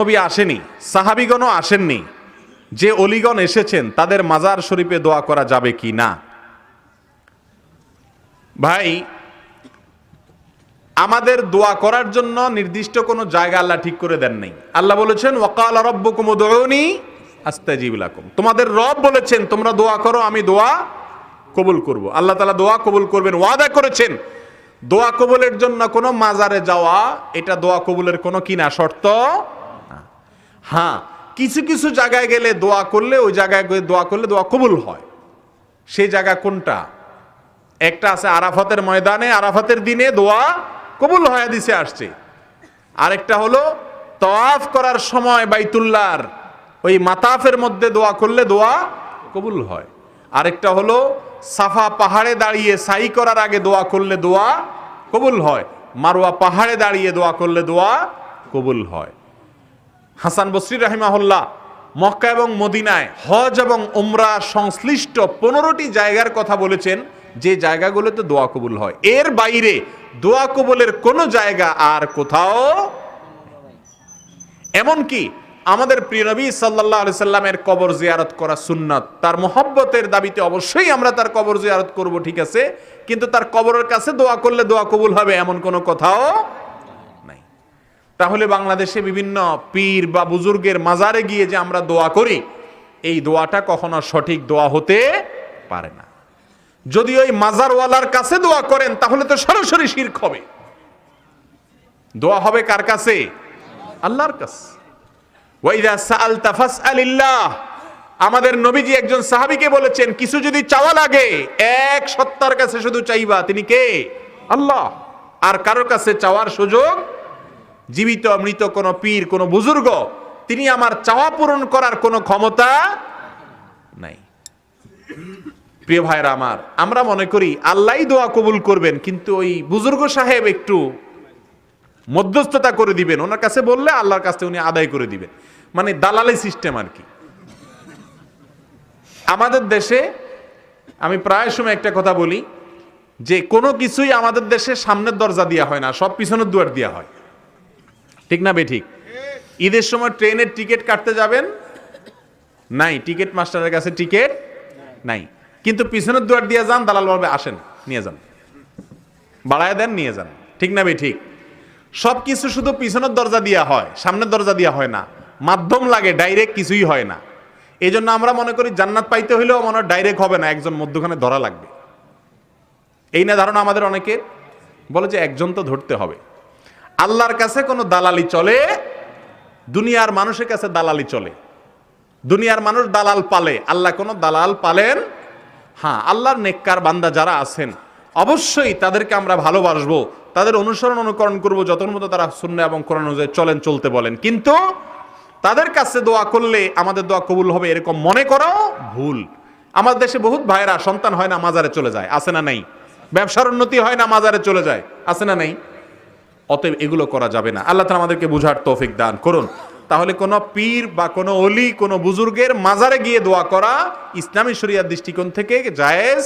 নবী আসেনি, সাহাবিগণও আসেননি। যে অলিগণ এসেছেন, তাদের মাজার শরীফে দোয়া করা যাবে কি না? ভাই, আমাদের দোয়া করার জন্য নির্দিষ্ট কোনো জায়গা আল্লাহ ঠিক করে দেন নাই। আল্লাহ বলেছেন, ওয়াকাল রব্বুকুম উদউনি আস্তাজিব লাকুম। তোমাদের রব বলেছেন, তোমরা দোয়া করো, আমি দোয়া কবুল করব। আল্লাহ তাআলা দোয়া কবুল করবেন, ওয়াদা করেছেন। দোয়া কবুলের জন্য কোনো মাজারে যাওয়া, এটা দোয়া কবুলের কোনো কিনা শর্ত। হ্যাঁ কিছু কিছু জায়গায় গেলে দোয়া করলে, ওই জায়গায় গিয়ে দোয়া করলে দোয়া কবুল হয়। সেই জায়গা কোনটা? একটা আছে আরাফাতের ময়দানে, আরাফাতের দিনে দোয়া কবুল হয়ে দিছে আসছে। আরেকটা হলো, তওয়াফ করার সময় বাইতুল্লার ওই মাতাফের মধ্যে দোয়া করলে দোয়া কবুল হয়। আরেকটা হলো, সাফা পাহাড়ে দাঁড়িয়ে সাই করার আগে দোয়া করলে দোয়া কবুল হয়। মারোয়া পাহাড়ে দাঁড়িয়ে দোয়া করলে দোয়া কবুল হয়। হাসান বসরি রাহিমাহুল্লাহ, মক্কা এবং মদিনায় হজ এবং উমরা সংশ্লিষ্ট পনেরোটি জায়গার কথা বলেছেন, যে জায়গাগুলোতে দোয়া কবুল হয়। এর বাইরে দোয়া কবুলের কোনো জায়গা আর কোথাও এমনকি আমাদের প্রিয় নবী সাল্লাহ আলি সাল্লামের কবর জিয়ারত করা সুন্নাত, তার মোহব্বতের দাবিতে অবশ্যই আমরা তার কবর জিয়ারত করব, ঠিক আছে? কিন্তু তার কবরের কাছে দোয়া করলে দোয়া কবুল হবে এমন কোনো কথাও তাহলে বাংলাদেশে বিভিন্ন পীর বা বুজুর্গের মাজারে গিয়ে যে আমরা দোয়া করি, এই দোয়াটা কখনো সঠিক দোয়া হতে পারে না। যদি ওই মাজারওয়ালার কাছে দোয়া করেন, তাহলে তো সরাসরি শিরক হবে। দোয়া হবে কার কাছে? আল্লাহর কাছে। আমাদের নবীজি একজন সাহাবিকে বলেছেন, কিছু যদি চাওয়া লাগে, এক সত্তার কাছে শুধু চাইবা। তিনি কে? আল্লাহ। আর কারোর কাছে চাওয়ার সুযোগ জীবিত, মৃত কোনো পীর, কোনো বুজুর্গ, তিনি আমার চাওয়া পূরণ করার কোনো ক্ষমতা নাই। প্রিয় ভাইরা আমার, আমরা মনে করি আল্লাহই দোয়া কবুল করবেন, কিন্তু ওই বুজুর্গ সাহেব একটু মধ্যস্থতা করে দিবেন। ওনার কাছে বললে আল্লাহর কাছে উনি আদায় করে দিবেন। মানে দালালি সিস্টেম আর কি। আমাদের দেশে, আমি প্রায় সময় একটা কথা বলি, যে কোনো কিছুই আমাদের দেশে সামনের দরজা দেওয়া হয় না, সব পিছনের দুয়ার দেওয়া হয়। ঠিক না বে ঠিক? ঈদের সময় ট্রেনের টিকিট কাটতে যাবেন? নাই, টিকিট মাস্টারের কাছে টিকিট নাই। কিন্তু পিছনের দুয়ার দিয়ে যান, দালাল বলবে, আসেন, নিয়ে যান। বাড়ায় দেন, নিয়ে যান। ঠিক না ঠিক? সব কিছু শুধু পিছনের দরজা দেওয়া হয়, সামনের দরজা দেওয়া হয় না। মাধ্যম লাগে, ডাইরেক্ট কিছুই হয় না। এই জন্য আমরা মনে করি জান্নাত পাইতে হইলেও মনে হয় ডাইরেক্ট হবে না, একজন মধ্যখানে ধরা লাগবে। এই না ধারণা আমাদের অনেকে বলে যে একজন তো ধরতে হবে। আল্লাহর কাছে কোনো দালালি চলে, দুনিয়ার মানুষের কাছে দালালি চলে। দুনিয়ার মানুষ দালাল পালে, আল্লাহ কোনো দালাল পালেন? হ্যাঁ আল্লাহর নেককার বান্দা যারা আছেন, অবশ্যই তাদেরকে আমরা ভালোবাসবো, তাদের অনুসরণ অনুকরণ করব যত মতো তারা শূন্য এবং কোরআন অনুযায়ী চলেন, চলতে বলেন। কিন্তু তাদের কাছে দোয়া করলে আমাদের দোয়া কবুল হবে এরকম মনে করো ভুল। আমাদের দেশে বহুত ভাইয়েরা সন্তান হয় না, মাজারে চলে যায়। আছে না নাই? ব্যবসার উন্নতি হয় না, মাজারে চলে যায়। আছে না নাই? অতএব এগুলো করা যাবে না। আল্লাহ তালা আমাদেরকে বুঝার তৌফিক দান করুন। তাহলে কোনো পীর বা কোনো অলি কোনো বুজুর্গের মাজারে গিয়ে দোয়া করা ইসলামী শরিয়ার দৃষ্টিকোণ থেকে জায়েজ